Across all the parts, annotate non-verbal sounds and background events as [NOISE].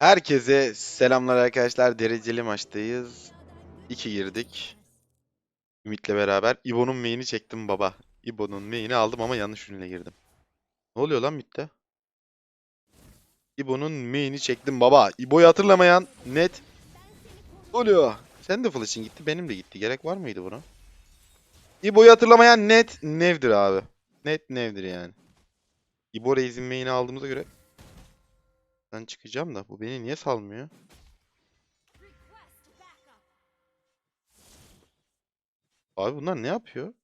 Herkese selamlar arkadaşlar. Dereceli maçtayız. 2 girdik. Ümit'le beraber. İbo'nun main'i çektim baba. İbo'nun main'i aldım ama yanlış ürüne girdim. Ne oluyor lan midde? İbo'nun main'i çektim baba. İbo'yu hatırlamayan net. Ne oluyor? Sen de flash'in gitti. Benim de gitti. Gerek var mıydı buna? İbo'yu hatırlamayan net Nev'dir abi. Net Nev'dir yani. İbo Reis'in main'i aldığımıza göre ben çıkacağım da bu beni niye salmıyor? Abi bunlar ne yapıyor?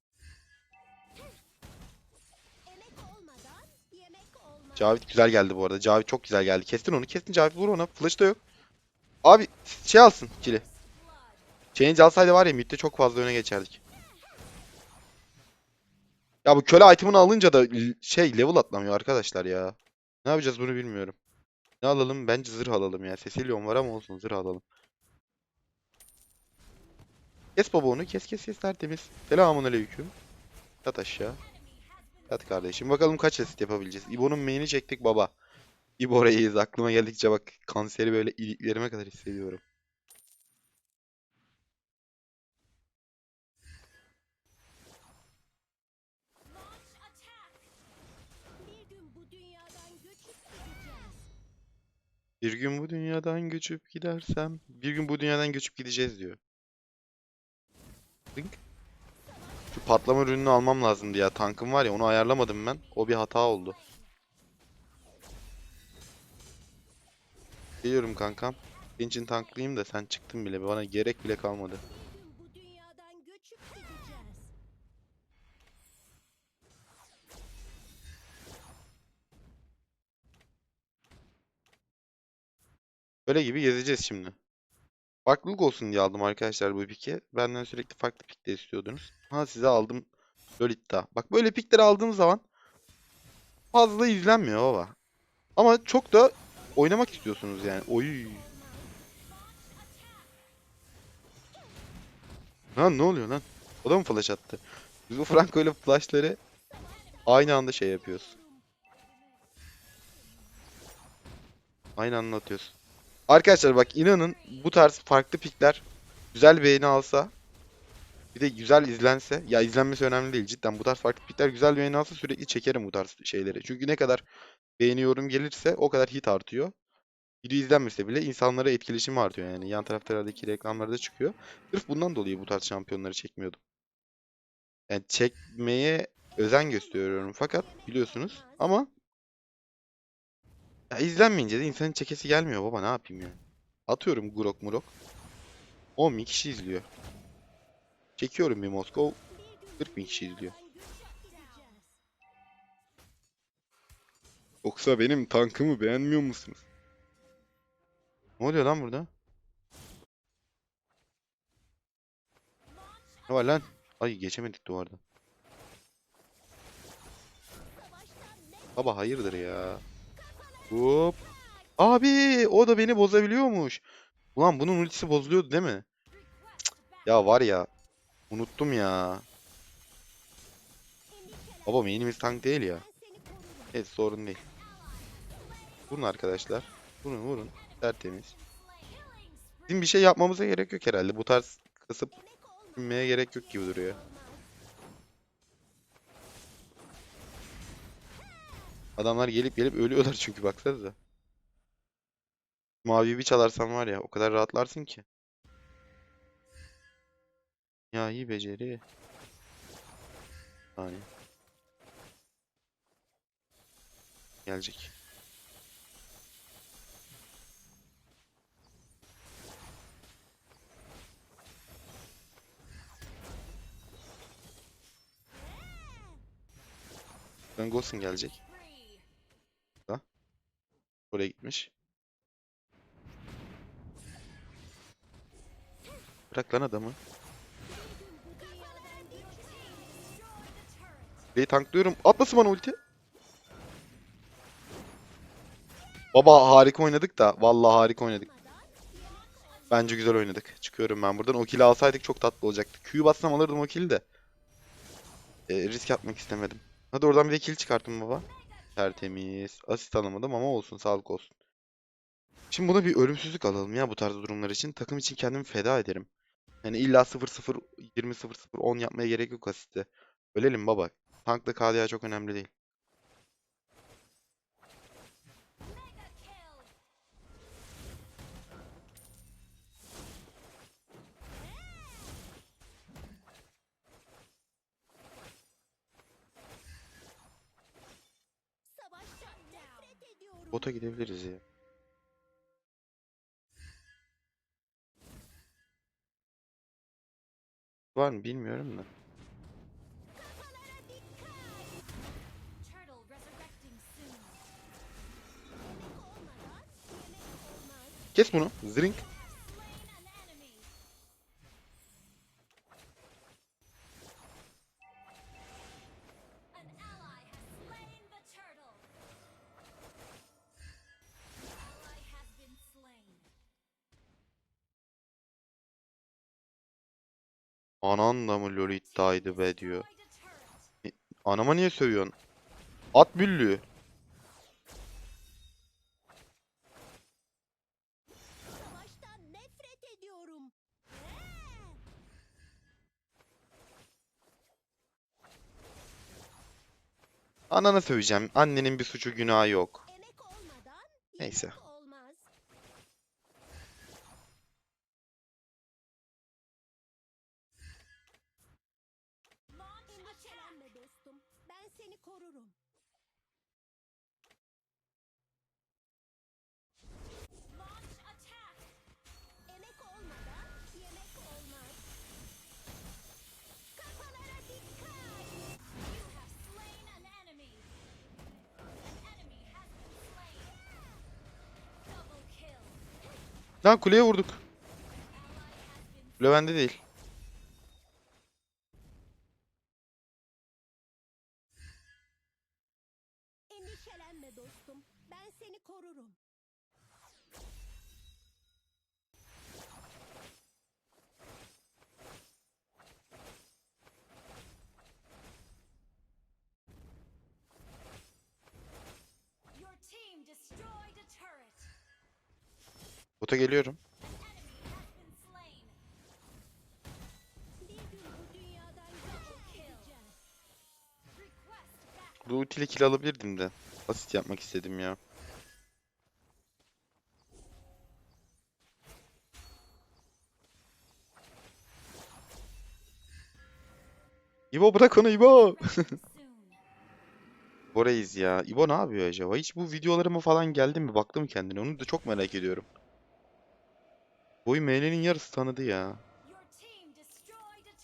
Cavit güzel geldi bu arada. Cavit çok güzel geldi. Kestin onu. Kestin Cavit vur ona. Flash da yok. Abi şey alsın kili. Change alsaydı var ya midde çok fazla öne geçerdik. Ya bu köle item'ını alınca da şey level atlamıyor arkadaşlar ya. Ne yapacağız bunu bilmiyorum. Ne alalım? Bence zırh alalım ya. Cecilion var ama olsun zırh alalım. Kes baba onu. Kes kes kes tertemiz. Selamun aleyküm. Yat aşağı. Yat kardeşim. Bakalım kaç asist yapabileceğiz. İbo'nun main'i çektik baba. İbo Reis. Aklıma geldikçe bak kanseri böyle iliklerime kadar hissediyorum. Bir gün bu dünyadan göçüp gidersem. Bir gün bu dünyadan göçüp gideceğiz diyor. Dink. Şu patlama ürününü almam lazımdı ya. Tankım var ya onu ayarlamadım ben. O bir hata oldu. Geliyorum kankam. Senin için tanklayayım da sen çıktın bile. Bana gerek bile kalmadı. Böyle gibi gezeceğiz şimdi. Farklılık olsun diye aldım arkadaşlar bu piki. Benden sürekli farklı pikler istiyordunuz. Ha size aldım Lolita. Bak böyle pikleri aldığım zaman fazla izlenmiyor baba. Ama çok da oynamak istiyorsunuz yani. Oy. Lan ne oluyor lan? O da mı flash attı? Biz bu Franco ile flashları aynı anda şey yapıyoruz. Aynı anda atıyoruz. Arkadaşlar bak inanın bu tarz farklı pikler güzel beğeni alsa bir de güzel izlense ya izlenmesi önemli değil cidden bu tarz farklı pikler güzel beğeni alsa sürekli çekerim bu tarz şeyleri. Çünkü ne kadar beğeni yorum gelirse o kadar hit artıyor. Video izlenmese bile insanlara etkileşimi artıyor yani yan taraflardaki reklamlarda çıkıyor. Sırf bundan dolayı bu tarz şampiyonları çekmiyordum. Yani çekmeye özen gösteriyorum fakat biliyorsunuz ama ya izlenmeyince de insanın çekesi gelmiyor baba ne yapayım yani. Atıyorum Grok Murok. 10 bin kişi izliyor. Çekiyorum bir Moskov. 40 bin kişi izliyor. Yoksa benim tankımı beğenmiyor musunuz? Ne oluyor lan burada? Ne var lan? Ay geçemedik duvardan. Baba hayırdır ya? Hop. Abi o da beni bozabiliyormuş. Ulan bunun ultisi bozuluyordu değil mi? Ya var ya. Unuttum ya. Baba main'imiz tank değil ya. Evet sorun değil. Vurun arkadaşlar. Vurun vurun. Tertemiz. Bizim bir şey yapmamıza gerek yok herhalde. Bu tarz kısıp düşünmeye gerek yok gibi duruyor. Adamlar gelip gelip ölüyorlar [LAUGHS] çünkü baksanıza. Mavi bir çalarsan var ya o kadar rahatlarsın ki. Ya iyi beceri. Saniye. Gelecek. Ben Ghost'un gelecek. Oraya gitmiş. Bırak lan adamı. Bey tanklıyorum. Atmasın bana ulti. Baba harika oynadık da. Vallahi harika oynadık. Bence güzel oynadık. Çıkıyorum ben buradan. O kill'i alsaydık çok tatlı olacaktı. Q'yu bassam alırdım o kill'i de. Ee, risk atmak istemedim. Hadi oradan bir de kill çıkartın baba. Tertemiz. Asist alamadım ama olsun. Sağlık olsun. Şimdi buna bir ölümsüzlük alalım ya bu tarz durumlar için. Takım için kendimi feda ederim. Yani illa 0-0, 20-0-0, 10 yapmaya gerek yok asiste. Ölelim baba. Tankla KDA çok önemli değil. Bota gidebiliriz ya. Var mı bilmiyorum da. Kes bunu. Zring. Anan da mı LoL iddiaydı be diyor. Turret. Anama niye sövüyorsun? At büllüğü. Anana söveceğim. Annenin bir suçu günahı yok. Neyse. Seni korurum. Launch attack. Emek olmadan yemek olmaz. Kafalara dikkat. You have slain an enemy. An enemy has been slain. Double kill. Lan kuleye vurduk. Bende değil. Request back. Bu ultiyle kill alabilirdim de. Basit yapmak istedim ya. İbo bırak onu İbo. [LAUGHS] Boreyiz ya. İbo ne yapıyor acaba? Hiç bu videolarıma falan geldi mi? Baktı mı kendine? Onu da çok merak ediyorum. Boyu ML'nin yarısı tanıdı ya. Your team destroyed a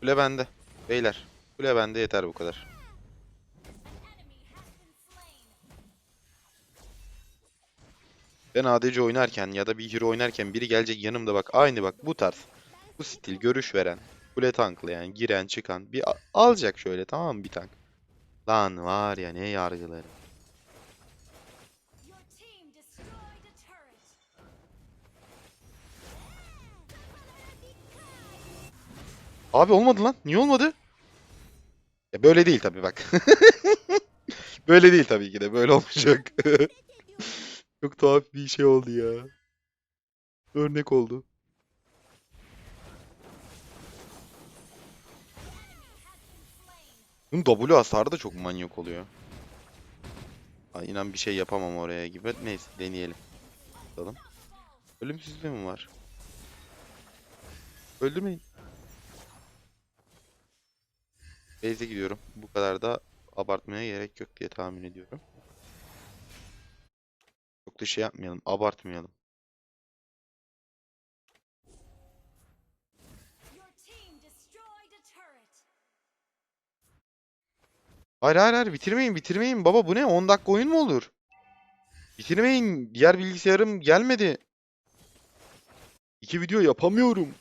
Kule bende. Beyler. Kule bende yeter bu kadar. Ben ADC oynarken ya da bir hero oynarken biri gelecek yanımda bak aynı bak bu tarz. Bu stil görüş veren. Kule tanklayan, giren, çıkan. Bir alacak şöyle tamam mı bir tank. Lan var ya ne yargıları. Abi olmadı lan. Niye olmadı? Ya böyle değil tabii bak. [LAUGHS] Böyle değil tabii ki de. Böyle olmayacak. [LAUGHS] Çok tuhaf bir şey oldu ya. Örnek oldu. Bunun W hasarı da çok manyak oluyor. Ay inan bir şey yapamam oraya gibi. Neyse deneyelim. Bakalım. Ölümsüzlüğü mü var? Öldürmeyin. Base'e gidiyorum. Bu kadar da abartmaya gerek yok diye tahmin ediyorum. Çok da şey yapmayalım. Abartmayalım. Hayır hayır hayır bitirmeyin bitirmeyin baba bu ne 10 dakika oyun mu olur? Bitirmeyin. Diğer bilgisayarım gelmedi. İki video yapamıyorum.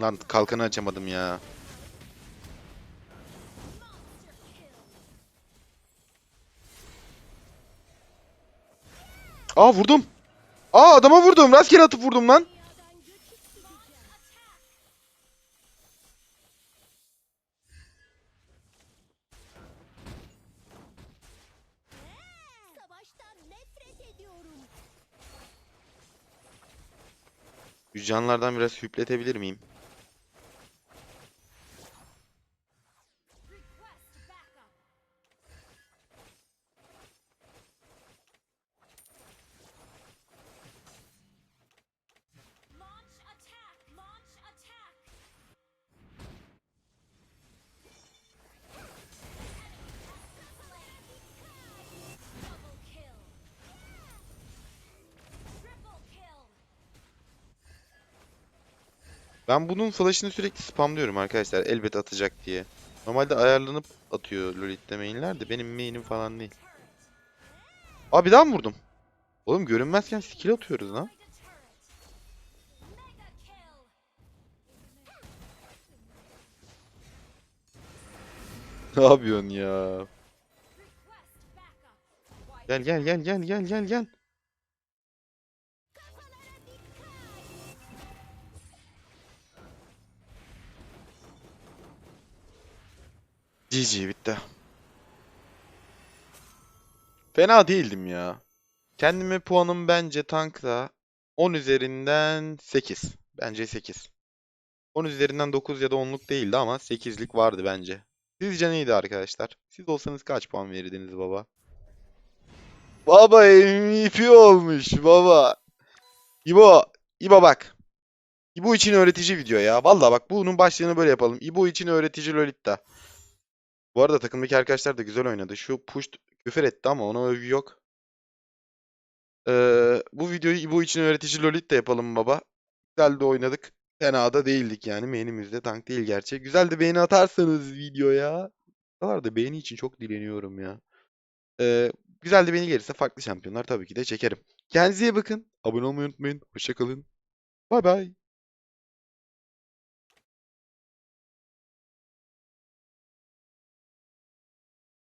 Lan kalkanı açamadım ya. Aa vurdum. Aa adama vurdum. Rastgele atıp vurdum lan. canlardan biraz hüpletebilir miyim? Ben bunun flash'ını sürekli spamlıyorum arkadaşlar. Elbet atacak diye. Normalde ayarlanıp atıyor Lolit'te main'ler de benim main'im falan değil. Aa bir daha mı vurdum? Oğlum görünmezken skill atıyoruz lan. Ne yapıyorsun ya? Gel gel gel gel gel gel gel. GG bitti. Fena değildim ya. Kendime puanım bence tankta 10 üzerinden 8. Bence 8. 10 üzerinden 9 ya da 10'luk değildi ama 8'lik vardı bence. Sizce neydi arkadaşlar? Siz olsanız kaç puan verirdiniz baba? Baba MVP olmuş baba. İbo, İbo bak. İbo için öğretici video ya. Vallahi bak bunun başlığını böyle yapalım. İbo için öğretici Lolita. Bu arada takımdaki arkadaşlar da güzel oynadı. Şu push küfür etti ama ona övgü yok. Ee, bu videoyu İbo için öğretici Lolita yapalım baba. Güzel de oynadık. Fena da değildik yani. Main'imizde tank değil gerçi. Güzel de beğeni atarsanız videoya. Bu da beğeni için çok dileniyorum ya. Ee, güzel de beğeni gelirse farklı şampiyonlar tabii ki de çekerim. Kendinize bakın. Abone olmayı unutmayın. Hoşçakalın. Bay bay.